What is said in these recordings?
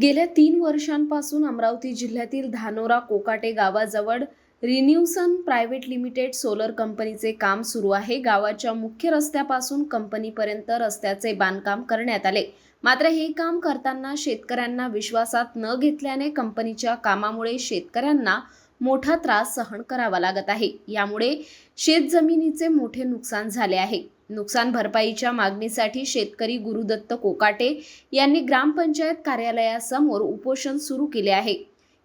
गेल्या तीन वर्षांपासून अमरावती जिल्ह्यातील धानोरा कोकाटे गावाजवळ रिन्यूसन प्रायव्हेट लिमिटेड सोलर कंपनीचे काम सुरू आहे. गावाच्या मुख्य रस्त्यापासून कंपनीपर्यंत रस्त्याचे बांधकाम करण्यात आले. मात्र हे काम करताना शेतकऱ्यांना विश्वासात न घेतल्याने कंपनीच्या कामामुळे शेतकऱ्यांना मोठा त्रास सहन करावा लागत आहे. यामुळे शेतजमिनीचे मोठे नुकसान झाले आहे. नुकसान भरपाईच्या मागणीसाठी शेतकरी गुरुदत्त कोकाटे यांनी ग्रामपंचायत कार्यालयासमोर उपोषण सुरू केले आहे.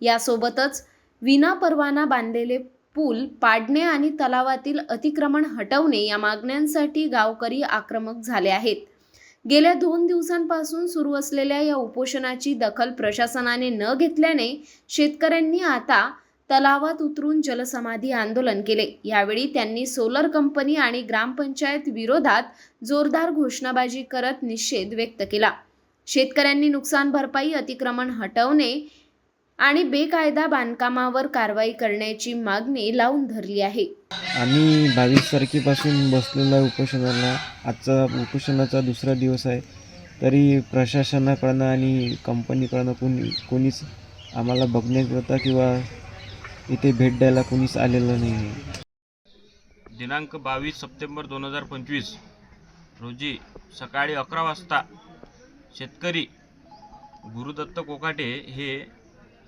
यासोबतच विनापरवाना बांधलेले पूल पाडणे आणि तलावातील अतिक्रमण हटवणे या मागण्यांसाठी गावकरी आक्रमक झाले आहेत. गेल्या दोन दिवसांपासून सुरू असलेल्या या उपोषणाची दखल प्रशासनाने न घेतल्याने शेतकऱ्यांनी आता तलावात उतरून जलसमाधी आंदोलन केले. यावेळी त्यांनी सोलर कंपनी आणि ग्रामपंचायत विरोधात जोरदार घोषणाबाजी करत निषेध व्यक्त केला. शेतकऱ्यांनी नुकसान भरपाई अतिक्रमण हटवणे आणि बेकायदा बांधकामावर कारवाई करण्याची मागणी लावून धरली आहे. आम्ही बावीस तारखेपासून बसलेला उपोषणाला. आजचा उपोषणाचा दुसरा दिवस आहे. तरी प्रशासनाकडनं आणि कंपनीकडनं कोणी कोणीच आम्हाला बघण्याकरता किंवा इथे भेट द्यायला कोणीच आलेलं नाही. आहे दिनांक बावीस सप्टेंबर दोन हजार पंचवीस रोजी सकाळी अकरा वाजता शेतकरी गुरुदत्त कोकाटे हे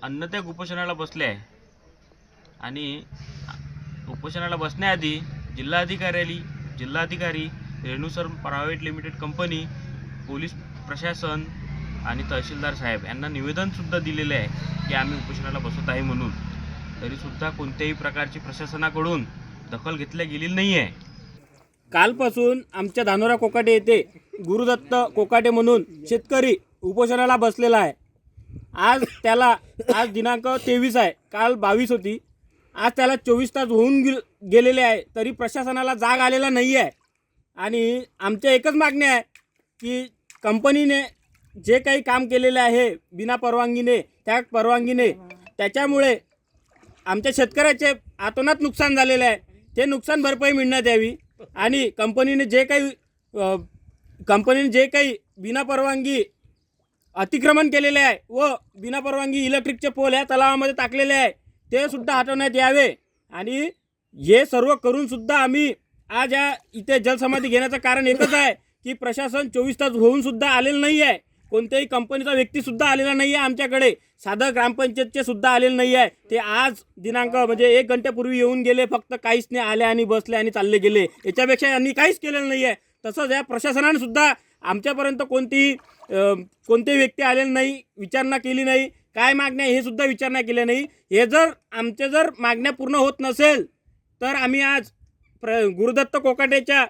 अन्नत्याग उपोषणाला बसले आहे. आणि उपोषणाला बसण्याआधी जिल्हाधिकाऱ्याली जिल्हाधिकारी Renusar private limited company police प्रशासन आणि तहसीलदार साहेब यांना निवेदनसुद्धा दिलेले आहे की आम्ही उपोषणाला बसत आहे म्हणून. तरीसुद्धा कोणत्याही प्रकारची प्रशासनाकडून दखल घेतल्या गेलेली नाही आहे कालपासून आमच्या धानोरा कोकाटे येथे गुरुदत्त कोकाटे म्हणून शेतकरी उपोषणाला बसलेला आहे. आज त्याला आज दिनांक तेवीस आहे. काल बावीस होती. आज त्याला चोवीस तास होऊन गेलेले आहे. तरी प्रशासनाला जाग आलेला नाही आहे आणि आमच्या एकच मागणी आहे की कंपनीने जे काही काम केलेले आहे बिना परवानगीने त्या परवानगीने त्याच्यामुळे आमच्या शेतकऱ्याचे आतोनात नुकसान झालेलं आहे. ते नुकसान भरपाई मिळण्यात यावी. आणि कंपनीने जे काही कंपनीने जे काही बिना परवानगी अतिक्रमण केलेले आहे व बिना परवानगी इलेक्ट्रिकचे पोल या तलावामध्ये टाकलेले आहे ते सुद्धा हटवण्यात यावे. आणि हे सर्व करूनसुद्धा आम्ही आज या इथे जलसमाधी घेण्याचं कारण एकच आहे की प्रशासन चोवीस तास होऊनसुद्धा आलेलं नाही आहे कोणत्याही कंपनीचा व्यक्ती सुद्धा आलेला नाही आहे आमच्याकडे. साधं ग्रामपंचायतचे सुद्धा आलेलं नाही आहे ते आज दिनांक म्हणजे एक घंट्यापूर्वी येऊन गेले फक्त काहीच नाही आले आणि बसले आणि चालले गेले. याच्यापेक्षा यांनी काहीच केलेलं नाही आहे तसंच या प्रशासनाने सुद्धा आमच्यापर्यंत कोणतीही कोणतेही व्यक्ती आलेले नाही विचारणा केली नाही काय मागण्या हे सुद्धा विचारणा केल्या नाही. हे जर आमच्या जर मागण्या पूर्ण होत नसेल तर आम्ही आज प्र गुरुदत्त कोकाटेच्या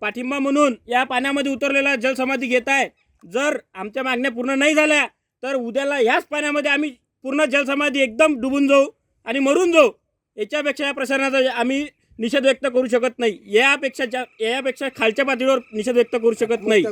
पाठिंबा म्हणून या पाण्यामध्ये उतरलेला जलसमाधी घेत आहे. जर आमच्या मागण्या पूर्ण नाही झाल्या तर उद्याला ह्याच पाण्यामध्ये आम्ही पूर्ण जलसमाधी एकदम डुबून जाऊ आणि मरून जाऊ याच्यापेक्षा या प्रशासनाचा आम्ही निषेध व्यक्त करू शकत नाही. यापेक्षा यापेक्षा खालच्या पातळीवर निषेध व्यक्त करू शकत नाही.